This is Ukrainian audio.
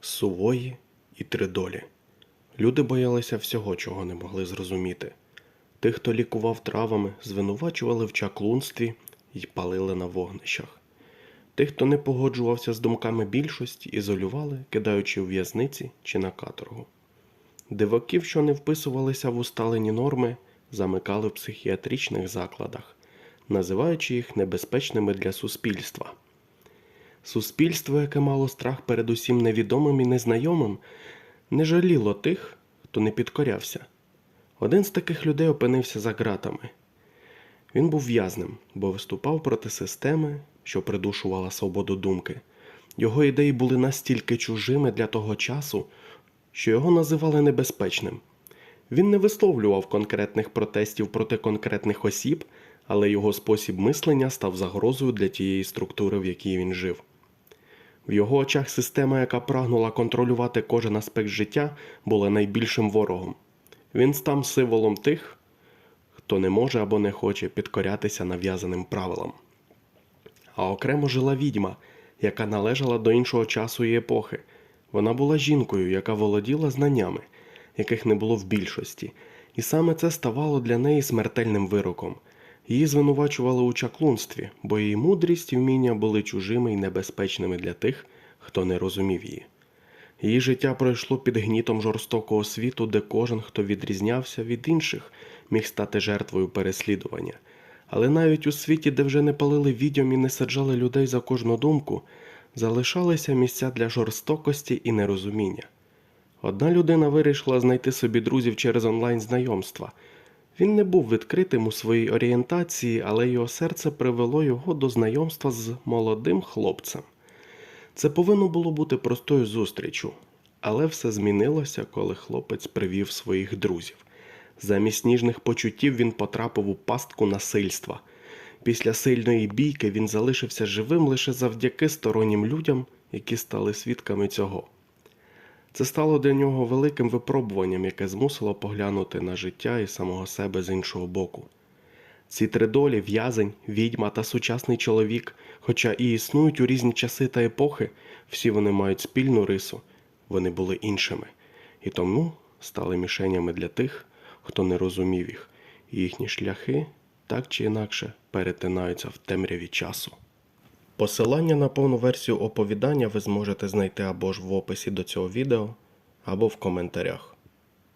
сувої і тридолі. Люди боялися всього, чого не могли зрозуміти. Тих, хто лікував травами, звинувачували в чаклунстві і палили на вогнищах. Тих, хто не погоджувався з думками більшості, ізолювали, кидаючи у в'язниці чи на каторгу. Диваків, що не вписувалися в усталені норми, замикали в психіатричних закладах, називаючи їх небезпечними для суспільства. Суспільство, яке мало страх перед усім невідомим і незнайомим, не жаліло тих, хто не підкорявся. Один з таких людей опинився за ґратами. Він був в'язнем, бо виступав проти системи, що придушувала свободу думки. Його ідеї були настільки чужими для того часу, що його називали небезпечним. Він не висловлював конкретних протестів проти конкретних осіб, але його спосіб мислення став загрозою для тієї структури, в якій він жив. В його очах система, яка прагнула контролювати кожен аспект життя, була найбільшим ворогом. Він став символом тих, хто не може або не хоче підкорятися нав'язаним правилам. А окремо жила відьма, яка належала до іншого часу і епохи. Вона була жінкою, яка володіла знаннями, яких не було в більшості, і саме це ставало для неї смертельним вироком. Її звинувачували у чаклунстві, бо її мудрість і вміння були чужими і небезпечними для тих, хто не розумів її. Її життя пройшло під гнітом жорстокого світу, де кожен, хто відрізнявся від інших, міг стати жертвою переслідування. Але навіть у світі, де вже не палили відьом і не саджали людей за кожну думку, залишалися місця для жорстокості і нерозуміння. Одна людина вирішила знайти собі друзів через онлайн знайомства. Він не був відкритим у своїй орієнтації, але його серце привело його до знайомства з молодим хлопцем. Це повинно було бути простою зустрічю, але все змінилося, коли хлопець привів своїх друзів. Замість ніжних почуттів він потрапив у пастку насильства. Після сильної бійки він залишився живим лише завдяки стороннім людям, які стали свідками цього. Це стало для нього великим випробуванням, яке змусило поглянути на життя і самого себе з іншого боку. Ці три долі в'язень, відьма та сучасний чоловік, хоча і існують у різні часи та епохи, всі вони мають спільну рису, вони були іншими, і тому стали мішенями для тих, хто не розумів їх, і їхні шляхи так чи інакше перетинаються в темряві часу. Посилання на повну версію оповідання ви зможете знайти або ж в описі до цього відео, або в коментарях.